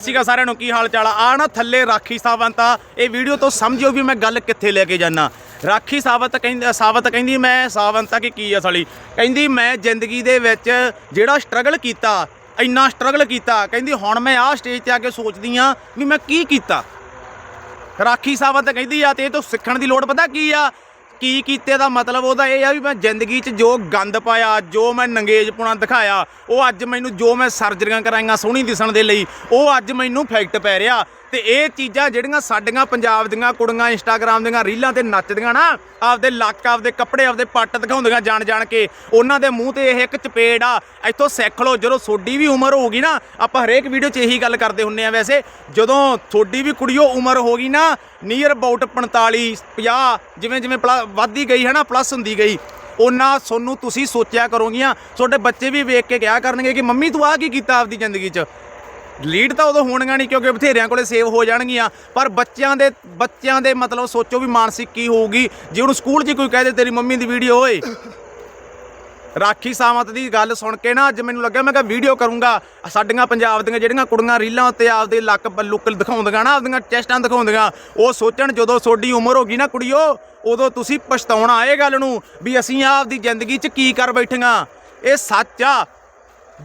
ਸੀਗਾ ਸਾਰਿਆਂ ਨੂੰ ਕੀ ਹਾਲ ਚਾਲ ਆ? ਆਹ ਨਾ ਥੱਲੇ ਰਾਖੀ ਸਾਵੰਤ ਆ। ਇਹ ਵੀਡੀਓ ਤੋਂ ਸਮਝਿਓ ਵੀ ਮੈਂ ਗੱਲ ਕਿੱਥੇ ਲੈ ਕੇ ਜਾਣਾ ਰਾਖੀ ਸਾਵੰਤ ਕਹਿੰਦੀ ਸਾਵੰਤ ਕਹਿੰਦੀ ਮੈਂ, ਸਾਵੰਤ ਆ ਕਿ ਕੀ ਆ ਸਾਲੀ? ਕਹਿੰਦੀ ਮੈਂ ਜ਼ਿੰਦਗੀ ਦੇ ਵਿੱਚ ਜਿਹੜਾ ਸਟਰਗਲ ਕੀਤਾ, ਇੰਨਾ ਸਟਰਗਲ ਕੀਤਾ, ਕਹਿੰਦੀ ਹੁਣ ਮੈਂ ਆਹ ਸਟੇਜ ਤੇ ਆ ਕੇ ਸੋਚਦੀ ਆ ਵੀ ਮੈਂ ਕੀ ਕੀਤਾ। ਰਾਖੀ ਸਾਵੰਤ ਕਹਿੰਦੀ ਆ, ਤੇ ਇਹ ਤੋਂ ਸਿੱਖਣ ਦੀ ਲੋੜ ਪਤਾ ਕੀ ਆ? ਕੀ ਕੀਤੇ ਦਾ ਮਤਲਬ ਉਹਦਾ ਇਹ ਆ ਵੀ ਮੈਂ ਜ਼ਿੰਦਗੀ 'ਚ ਜੋ ਗੰਦ ਪਾਇਆ, ਜੋ ਮੈਂ ਨੰਗੇਜਪੁਣਾ ਦਿਖਾਇਆ, ਉਹ ਅੱਜ ਮੈਨੂੰ ਜੋ ਮੈਂ ਸਰਜਰੀਆਂ ਕਰਾਈਆਂ ਸੋਹਣੀ ਦਿਸਣ ਦੇ ਲਈ, ਉਹ ਅੱਜ ਮੈਨੂੰ ਫੈਕਟ ਪੈ ਰਿਹਾ। ਤੇ ਇਹ ਚੀਜ਼ਾਂ ਜਿਹੜੀਆਂ ਸਾਡੀਆਂ ਪੰਜਾਬ ਦੀਆਂ ਕੁੜੀਆਂ ਇੰਸਟਾਗ੍ਰਾਮ ਦੀਆਂ ਰੀਲਾਂ ਤੇ ਨੱਚਦੀਆਂ ਨਾ, ਆਪਦੇ ਲੱਕ, ਆਪਦੇ ਕੱਪੜੇ, ਆਪਦੇ ਪੱਟ ਦਿਖਾਉਂਦੀਆਂ ਜਾਣ ਜਾਣ ਕੇ, ਉਹਨਾਂ ਦੇ ਮੂੰਹ ਤੇ ਇਹ ਇੱਕ ਚਪੇੜ ਆ। ਇੱਥੋਂ ਸਿੱਖ ਲਓ, ਜਦੋਂ ਤੁਹਾਡੀ ਵੀ ਉਮਰ ਹੋਊਗੀ ਨਾ, ਆਪਾਂ ਹਰੇਕ ਵੀਡੀਓ 'ਚ ਇਹੀ ਗੱਲ ਕਰਦੇ ਹੁੰਨੇ ਆ ਵੈਸੇ, ਜਦੋਂ ਤੁਹਾਡੀ ਵੀ ਕੁੜੀਓ ਉਮਰ ਹੋ ਗਈ ਨਾ ਨੀਅਰ ਅਬਾਊਟ 45 50 ਜਿਵੇਂ ਜਿਵੇਂ ਪਲਾ- ਵੱਧਦੀ ਗਈ ਹੈ ਨਾ ਪਲੱਸ ਹੁੰਦੀ ਗਈ। ਉਹਨਾਂ ਸੋਨੂੰ ਤੁਸੀਂ ਸੋਚਿਆ ਕਰੋਗੀਆਂ। ਤੁਹਾਡੇ ਬੱਚੇ ਵੀ ਵੇਖ ਕੇ ਕਿਹਾ ਕਰਨਗੇ ਕਿ ਮੰਮੀ ਤੂੰ ਆ ਕੀ ਕੀਤਾ ਆਪਦੀ ਜ਼ਿੰਦਗੀ 'ਚ? ਲੀਡ ਤਾਂ ਉਦੋਂ ਹੋਣਗੀਆਂ ਨਹੀਂ ਕਿਉਂਕਿ ਬਥੇਰਿਆਂ ਕੋਲੇ ਸੇਵ ਹੋ ਜਾਣਗੀਆਂ। ਪਰ ਬੱਚਿਆਂ ਦੇ ਬੱਚਿਆਂ ਦੇ ਮਤਲਬ ਸੋਚੋ ਵੀ ਮਾਨਸਿਕ ਕੀ ਹੋਊਗੀ। ਜੇ ਉਹਨੂੰ ਸਕੂਲ 'ਚ ਕੋਈ ਕਹਿ ਦੇ ਤੇਰੀ ਮੰਮੀ ਦੀ ਵੀਡੀਓ ਓਏ। ਰਾਖੀ ਸਾਵੰਤ ਦੀ ਗੱਲ ਸੁਣ ਕੇ ਨਾ ਅੱਜ ਮੈਨੂੰ ਲੱਗਿਆ, ਮੈਂ ਕਿਹਾ ਵੀਡੀਓ ਕਰੂੰਗਾ। ਸਾਡੀਆਂ ਪੰਜਾਬ ਦੀਆਂ ਜਿਹੜੀਆਂ ਕੁੜੀਆਂ ਰੀਲਾਂ ਉੱਤੇ ਆਪਦੇ ਲੱਕ ਲੁੱਕ ਦਿਖਾਉਂਦੀਆਂ ਨਾ, ਆਪਦੀਆਂ ਚੈਸਟਾਂ ਦਿਖਾਉਂਦੀਆਂ, ਉਹ ਸੋਚਣ ਜਦੋਂ ਤੁਹਾਡੀ ਉਮਰ ਹੋ ਗਈ ਨਾ ਕੁੜੀਓ, ਉਦੋਂ ਤੁਸੀਂ ਪਛਤਾਉਣਾ ਇਹ ਗੱਲ ਨੂੰ ਵੀ ਅਸੀਂ ਆਪਦੀ ਜ਼ਿੰਦਗੀ 'ਚ ਕੀ ਕਰ ਬੈਠੀਆਂ। ਇਹ ਸੱਚ ਆ।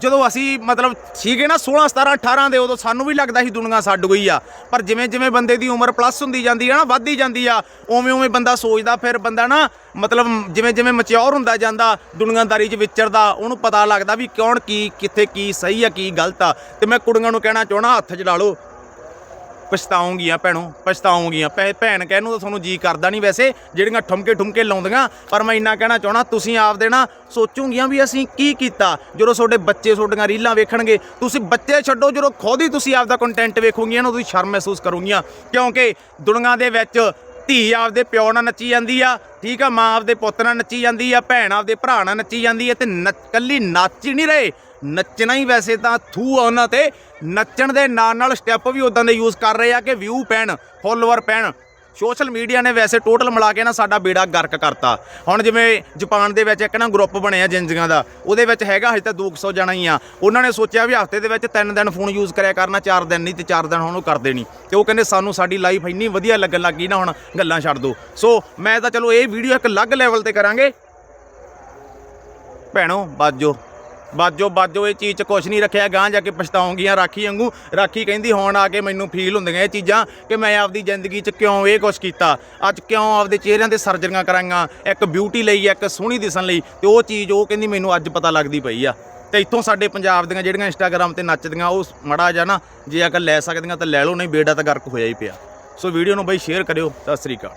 ਜਦੋਂ ਅਸੀਂ ਮਤਲਬ ਸੀਗੇ ਨਾ 16 17 18 ਦੇ, ਉਦੋਂ ਸਾਨੂੰ ਵੀ ਲੱਗਦਾ ਸੀ ਦੁਨੀਆ ਛੱਡ ਗਈ ਆ। ਪਰ ਜਿਵੇਂ ਜਿਵੇਂ ਬੰਦੇ ਦੀ ਉਮਰ ਪਲੱਸ ਹੁੰਦੀ ਜਾਂਦੀ ਆ ਨਾ, ਵੱਧਦੀ ਜਾਂਦੀ ਆ, ਉਵੇਂ ਉਵੇਂ ਬੰਦਾ ਸੋਚਦਾ, ਫਿਰ ਬੰਦਾ ਨਾ ਮਤਲਬ ਜਿਵੇਂ ਜਿਵੇਂ ਮੈਚਿਓਰ ਹੁੰਦਾ ਜਾਂਦਾ, ਦੁਨੀਆਦਾਰੀ 'ਚ ਵਿਚਰਦਾ, ਉਹਨੂੰ ਪਤਾ ਲੱਗਦਾ ਵੀ ਕੌਣ ਕੀ, ਕਿੱਥੇ ਕੀ ਸਹੀ ਆ, ਕੀ ਗਲਤ ਆ। ਤੇ ਮੈਂ ਕੁੜੀਆਂ ਨੂੰ ਕਹਿਣਾ ਚਾਹਣਾ ਹੱਥ 'ਚ ਲਾ ਲਓ। ਪਛਤਾਉਂਗੀਆਂ ਭੈਣੋ, ਪਛਤਾਉਂਗੀਆਂ। ਭੈ- ਭੈਣ ਕਹਿਣ ਨੂੰ ਤਾਂ ਤੁਹਾਨੂੰ ਜੀ ਕਰਦਾ ਨਹੀਂ ਵੈਸੇ, ਜਿਹੜੀਆਂ ਠੁਮਕੇ ਠੁਮਕੇ ਲਾਉਂਦੀਆਂ, ਪਰ ਮੈਂ ਇੰਨਾ ਕਹਿਣਾ ਚਾਹਣਾ ਤੁਸੀਂ ਆਪਦੇ ਨਾ ਸੋਚੋਗੀਆਂ ਵੀ ਅਸੀਂ ਕੀ ਕੀਤਾ, ਜਦੋਂ ਤੁਹਾਡੇ ਬੱਚੇ ਤੁਹਾਡੀਆਂ ਰੀਲਾਂ ਵੇਖਣਗੇ। ਤੁਸੀਂ ਬੱਚੇ ਛੱਡੋ, ਜਦੋਂ ਖੁਦ ਹੀ ਤੁਸੀਂ ਆਪਦਾ ਕੰਟੈਂਟ ਵੇਖੋਗੀਆਂ ਨਾ, ਤੁਸੀਂ ਸ਼ਰਮ ਮਹਿਸੂਸ ਕਰੋਗੀਆਂ। ਕਿਉਂਕਿ ਦੁਨੀਆ ਦੇ ਵਿੱਚ ਧੀ ਆਪਦੇ ਪਿਓ ਨਾਲ ਨੱਚੀ ਜਾਂਦੀ ਆ, ਠੀਕ ਆ, ਮਾਂ ਆਪਦੇ ਪੁੱਤ ਨਾਲ ਨੱਚੀ ਜਾਂਦੀ ਆ, ਭੈਣ ਆਪਦੇ ਭਰਾ ਨਾਲ ਨੱਚੀ ਜਾਂਦੀ ਆ, ਤੇ ਨੱਚ- ਕੱਲੀ ਨੱਚ ਹੀ ਨਹੀਂ ਰਹੇ। ਨੱਚਣਾ ਹੀ ਵੈਸੇ ਤਾਂ ਥੂ ਆ ਉਹਨਾਂ ਤੇ। ਨੱਚਣ ਦੇ ਨਾਲ ਨਾਲ ਸਟੈਪ ਵੀ ਉਦਾਂ ਦੇ ਯੂਜ਼ ਕਰ ਰਹੇ ਆ ਕਿ ਵਿਊ ਪੈਣ ਫੋਲੋਅਰ ਪੈਣ। ਸੋਸ਼ਲ ਮੀਡੀਆ ਨੇ ਵੈਸੇ ਟੋਟਲ ਮਿਲਾ ਕੇ ਨਾ ਸਾਡਾ ਬੇੜਾ ਗਰਕ ਕਰਤਾ। ਹੁਣ ਜਿਵੇਂ ਜਾਪਾਨ ਦੇ ਵਿੱਚ ਇੱਕ ਨਾ ਗਰੁੱਪ ਬਣਿਆ ਜਿੰਜੀਆਂ ਦਾ, ਉਹਦੇ ਵਿੱਚ ਹੈਗਾ ਹਜੇ ਤਾਂ 200 ਜਣਾ ਹੀ ਆ। ਉਹਨਾਂ ਨੇ ਸੋਚਿਆ ਵੀ ਹਫ਼ਤੇ ਦੇ ਵਿੱਚ 3 ਦਿਨ ਫੋਨ ਯੂਜ਼ ਕਰਿਆ ਕਰਨਾ 4 ਦਿਨ ਨਹੀਂ ਤੇ 4 ਦਿਨ ਹੁਣ ਉਹ ਕਰਦੇ ਨਹੀਂ। ਤੇ ਉਹ ਕਹਿੰਦੇ ਸਾਨੂੰ ਸਾਡੀ ਲਾਈਫ ਇੰਨੀ ਵਧੀਆ ਲੱਗਣ ਲੱਗੀ ਨਾ ਹੁਣ ਗੱਲਾਂ ਛੱਡ ਦੋ। ਸੋ ਮੈਂ ਤਾਂ ਚਲੋ ਇਹ ਵੀਡੀਓ ਇੱਕ ਅਲੱਗ ਲੈਵਲ ਤੇ ਕਰਾਂਗੇ। ਭੈਣੋ ਬਾਜੋ ਬਾਜੋ ਬਾਜੋ ਇਹ ਚੀਜ਼ 'ਚ ਕੁਝ ਨਹੀਂ ਰੱਖਿਆ ਗਾਂ ਜਾ ਕੇ ਪਛਤਾਉਂਗੀਆਂ ਰਾਖੀ ਵਾਂਗੂ। ਰਾਖੀ ਕਹਿੰਦੀ, ਹੁਣ ਆ ਕੇ ਮੈਨੂੰ ਫੀਲ ਹੁੰਦੀਆਂ ਇਹ ਚੀਜ਼ਾਂ ਕਿ ਮੈਂ ਆਪਦੀ ਜ਼ਿੰਦਗੀ 'ਚ ਕਿਉਂ ਇਹ ਕੁਝ ਕੀਤਾ? ਅੱਜ ਕਿਉਂ ਆਪਦੇ ਚਿਹਰਿਆਂ ਤੇ ਸਰਜਰੀਆਂ ਕਰਾਈਆਂ ਇੱਕ ਬਿਊਟੀ ਲਈ, ਇੱਕ ਸੋਹਣੀ ਦਿਸਣ ਲਈ ਤੇ ਉਹ ਚੀਜ਼ ਉਹ ਕਹਿੰਦੀ ਮੈਨੂੰ ਅੱਜ ਪਤਾ ਲੱਗਦੀ ਪਈ ਆ। ਤੇ ਇੱਥੋਂ ਸਾਡੇ ਪੰਜਾਬ ਦੀਆਂ ਜਿਹੜੀਆਂ ਇੰਸਟਾਗ੍ਰam ਤੇ ਨੱਚਦੀਆਂ, ਉਹ ਮੜਾ ਜਾ ਨਾ ਜੇ ਅਗਰ ਲੈ ਸਕਦੀਆਂ ਤਾਂ ਲੈ ਲਓ, ਨਹੀਂ ਬੇੜਾ ਤਾਂ ਗਰਕ ਹੋਇਆ ਹੀ ਪਿਆ। ਸੋ ਵੀਡੀਓ ਨੂੰ ਬਈ ਸ਼ੇਅਰ ਕਰਿਓ, ਸਤਿ ਸ੍ਰੀ ਅਕਾਲ।